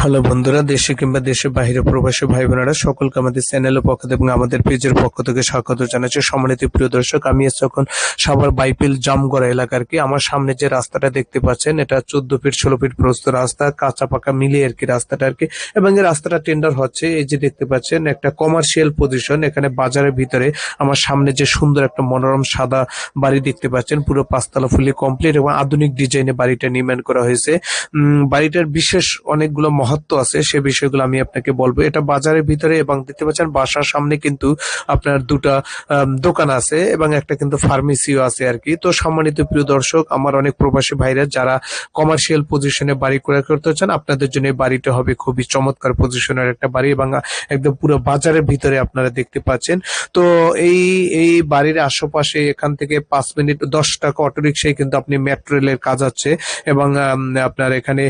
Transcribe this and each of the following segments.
Hello বন্ধুরা, দেশে কিংবা দেশের বাইরে প্রবাসী ভাই বোনেরা সকলকে আমাদের চ্যানেলের পক্ষ থেকে এবং আমাদের পেজের পক্ষ থেকে স্বাগত জানাচ্ছি। সম্মানিত প্রিয় দর্শক, আমি এখন সাভার বাইপিল জামগড়া এলাকার কি। আমার সামনে যে রাস্তাটা দেখতে পাচ্ছেন, এটা চোদ্দ ফিট, ষোলো ফিট প্রস্ত রাস্তা, কাঁচা পাকা মিলিয়ে আর কি রাস্তাটা আর কি। এবং এই রাস্তাটা টেন্ডার হচ্ছে, এই যে দেখতে পাচ্ছেন, একটা কমার্শিয়াল পজিশন এখানে বাজারের ভিতরে আমার সামনে যে সুন্দর একটা মনোরম সাদা বাড়ি দেখতে পাচ্ছেন, পুরো পাঁচতলা ফুলি কমপ্লিট এবং আধুনিক ডিজাইনে বাড়িটা নির্মাণ করা হয়েছে। বাড়িটার বিশেষ অনেকগুলো মহত্ব আছে, সে বিষয়গুলো আমি আপনাকে বলব। এটা বাজারের ভিতরে এবং দেখতে পাচ্ছেন বাসার সামনে কিন্তু আপনার দুটা দোকান আছে এবং একটা কিন্তু ফার্মেসিও আছে আর কি। তো সম্মানিত প্রিয় দর্শক, আমার অনেক প্রবাসী ভাইরা যারা কমার্শিয়াল পজিশনে বাড়ি ক্রয় করতে চান, আপনাদের জন্য বাড়িটা হবে খুবই চমৎকার পজিশনের একটা বাড়ি এবং একদম পুরো বাজারের ভিতরে আপনারা দেখতে পাচ্ছেন। তো এই এই বাড়ির আশেপাশে এখান থেকে পাঁচ মিনিট, দশ টাকা অটো রিক্সায় কিন্তু আপনি মেট্রো রেলের কাজ আছে এবং আপনার এখানে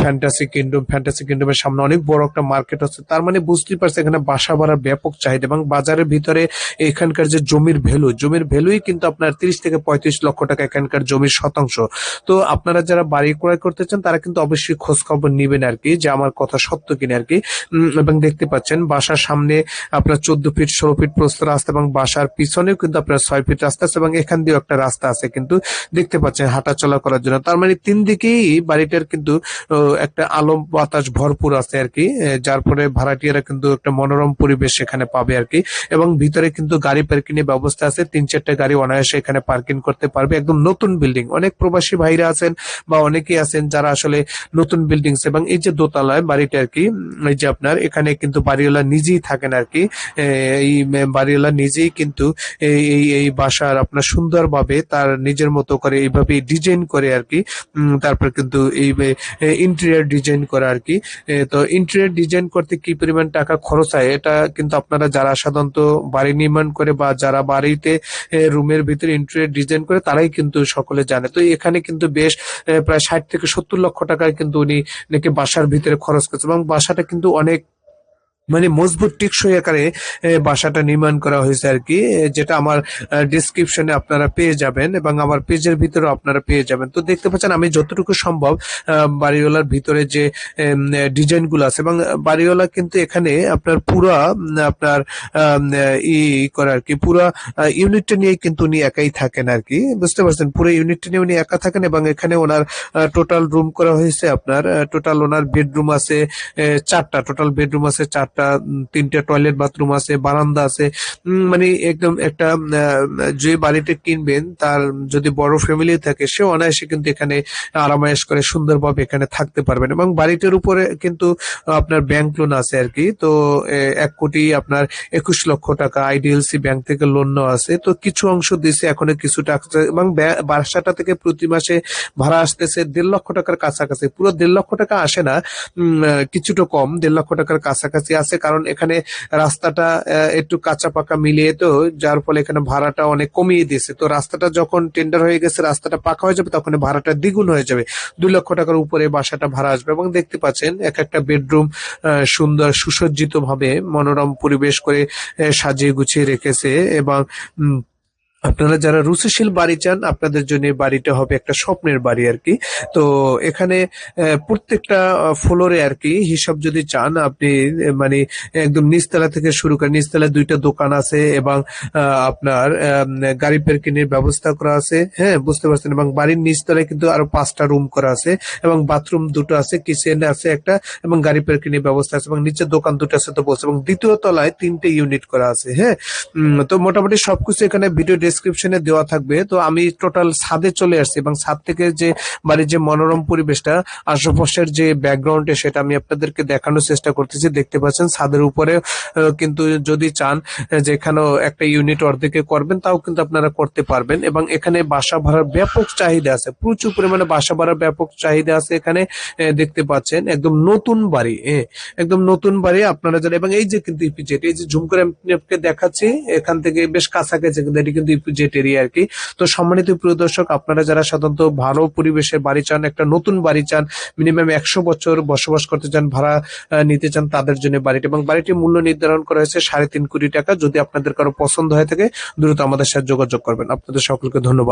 ফ্যান্টাসি কিংডম ফ্যান্টাসি কিংডমের সামনে অনেক বড় একটা মার্কেট আছে। তার মানে বুঝতেই পারছে এখানে বাসা ভাড়ার ব্যাপক চাহিদা এবং বাজারের ভিতরে এখানকার যে জমির ভ্যালু জমির ভ্যালুই কিন্তু আপনার তিরিশ থেকে পঁয়ত্রিশ লক্ষ টাকা এখানকার জমির শতাংশ। তো আপনারা যারা বাড়ি ক্রয় করতে চান, তারা কিন্তু অবশ্যই খোঁজ খবর নিবেন আর কি, যে আমার কথা সত্য কিনা আর কি। এবং দেখতে পাচ্ছেন, বাসার সামনে আপনার চোদ্দ ফিট ষোলো ফিট প্রস্ত রাস্তা এবং বাসার পিছনেও কিন্তু আপনার ছয় ফিট রাস্তা আছে এবং এখান দিয়েও একটা রাস্তা আছে কিন্তু দেখতে পাচ্ছেন হাঁটা চলা করার জন্য। তার মানে তিন দিকেই বাড়িটার কিন্তু একটা আলো, বাতাস ভরপুর আছে আর কি যার ফলে ভাড়াটিয়ারা কিন্তু একটা মনোরম পরিবেশ সেখানে পাবে আর কি। এবং ভিতরে কিন্তু গাড়ি পার্কিং এর ব্যবস্থা আছে, তিন চারটা গাড়ি অনায়াসে এখানে পার্কিং করতে পারবে। একদম নতুন বিল্ডিং অনেক প্রবাসী ভাইরা আছেন বা অনেকেই আছেন যারা আসলে নতুন বিল্ডিং এবং এই যে দোতলায় বাড়িটা আর কি এই যে আপনার, এখানে কিন্তু বাড়িওয়ালা নিজেই থাকেন আর কি। এই বাড়িওয়ালা নিজেই কিন্তু এই এই বাসার আপনার সুন্দরভাবে তার নিজের মতো করে এইভাবে ডিজাইন করে আর কি। তারপর কিন্তু এই ইন্টেরিয়ার ডিজাইন করা আর কি। এ, তো ইন্টেরিয়ার ডিজাইন করতে কি পরিমাণ টাকা খরচ হয়? এটা কিন্তু আপনারা যারা সাধারণত বাড়ি নির্মাণ করে বা যারা বাড়িতে রুমের ভিতরে ইন্টেরিয়ার ডিজাইন করে তারাই কিন্তু সকলে জানে। তো এখানে কিন্তু বেশ প্রায় ষাট থেকে সত্তর লক্ষ টাকায় কিন্তু উনি নাকি বাসার ভিতরে খরচ করছে এবং বাসাটা কিন্তু অনেক মানে মজবুত টিকসই আকারে বাসাটা নির্মাণ করা হয়েছে আর কি যেটা আমার ডিসক্রিপশনে আপনারা পেয়ে যাবেন এবং আমার পেজের ভিতরে আপনারা পেয়ে যাবেন। তো দেখতে পাচ্ছেন আমি যতটুকু সম্ভব বাড়িওয়ালার ভিতরে যে ডিজাইনগুলো আছে এবং বাড়িওয়ালা কিন্তু এখানে আপনার পুরা আপনার ই করে আর কি, পুরা ইউনিটটা নিয়ে কিন্তু উনি একাই থাকেন আর কি, বুঝতে পারছেন? পুরো ইউনিটটা নিয়ে উনি একা থাকেন এবং এখানে ওনার টোটাল রুম করা হয়েছে আপনার টোটাল ওনার বেডরুম আছে চারটা টোটাল বেডরুম আছে চারটা উম, তিনটা টয়লেট বাথরুম আছে বারান্দা আছে। মানে একদম একটা যে বাড়িতে কিনবেন তার যদি বড় ফ্যামিলি থাকে সে অনায়াসে কিন্তু এখানে আরামায়েশ করে সুন্দরভাবে এখানে থাকতে পারবেন। এবং বাড়িটার উপরে কিন্তু আপনার ব্যাংক লোন আছে আর কি। তো এক কোটি আপনার একুশ লক্ষ টাকা আইডিএলসি ব্যাংক থেকে লোন নেওয়া আছে। তো কিছু অংশ দিছে এখনও কিছু টাকা এবং বাসাটা থেকে প্রতি মাসে ভাড়া আসতেছে দেড় লক্ষ টাকার কাছাকাছি। পুরো দেড় লক্ষ টাকা আসে না কিছুটা কম দেড় লক্ষ টাকার কাছাকাছি আছে। কারণ এখানে রাস্তাটা একটু কাঁচা পাকা মিলিয়ে তো, যার ফলে এখানে ভাড়াটা অনেক কমিয়ে দিয়েছে। তো রাস্তাটা যখন টেন্ডার হয়ে গেছে, রাস্তাটা পাকা হয়ে যাবে, তখন ভাড়াটা দ্বিগুণ হয়ে যাবে। দুই লক্ষ টাকার উপরে বাসাটা ভাড়া আসবে। এবং দেখতে পাচ্ছেন, এক একটা বেডরুম সুন্দর সুসজ্জিত ভাবে মনোরম পরিবেশ করে সাজিয়ে গুছিয়ে রেখেছে এবং আপনারা যারা রুচিশীল বাড়ি চান, আপনাদের জন্য বাড়িটা হবে একটা স্বপ্নের বাড়ি আর কি। তো এখানে প্রত্যেকটা ফ্লোরে আর কি হিসাব যদি চান, আপনি মানে একদম নিচতলা থেকে শুরু করে নিচতলায় দুইটা দোকান আছে এবং আপনার গাড়ি পার্কিং এর ব্যবস্থা করা আছে। হ্যাঁ বুঝতে পারছেন? এবং বাড়ির নিচতলায় কিন্তু আরও পাঁচটা রুম করা আছে এবং বাথরুম দুটো আছে, কিচেন আছে একটা এবং গাড়ি পার্কিং এর ব্যবস্থা আছে এবং নিচে দোকান দুটো আছে তো বলছে এবং দ্বিতীয় তলায় তিনটে ইউনিট করা আছে। হ্যাঁ তো মোটামুটি সবকিছু এখানে ভিডিও ডেসক্রিপশনে দেওয়া থাকবে। তো আমি টোটাল ছাদে চলে আসছি এবং ছাদ থেকে যে বাড়ির যে মনোরম পরিবেশটা আশেপাশের যে ব্যাকগ্রাউন্ডে সেটা আমি আপনাদেরকে দেখানোর চেষ্টা করতেছি। দেখতে পাচ্ছেন ছাদের উপরে কিন্তু যদি চান আহ, যে এখানেও একটা ইউনিট অর্ধেকে করবেন তাও কিন্তু আপনারা করতে পারবেন। এবং এখানে বাসা ভাড়ার ব্যাপক চাহিদা আছে। প্রচুর পরিমাণে বাসা ভাড়ার ব্যাপক চাহিদা আছে এখানে দেখতে পাচ্ছেন। একদম নতুন বাড়ি একদম নতুন বাড়ি আপনারা যারা এবং এই যে কিন্তু এই যে ঝুম করে আমি আপনাকে দেখাচ্ছি এখান থেকে বেশ কাছাকাছি কিন্তু এটি কিন্তু এরিয়া আর কি। তো সম্মানিত প্রিয় দর্শক, আপনারা যারা সাধারণত ভালো পরিবেশে বাড়ি চান, একটা নতুন বাড়ি চান মিনিমাম একশো বছর বসবাস করতে চান, ভাড়া নিতে চান, তাদের জন্য বাড়িটি এবং বাড়িটির মূল্য নির্ধারণ করা হয়েছে সাড়ে তিন কোটি টাকা। যদি আপনাদের কারও পছন্দ হয়ে থাকে, দ্রুত আমাদের সাথে যোগাযোগ করবেন। আপনাদের সকলকে ধন্যবাদ।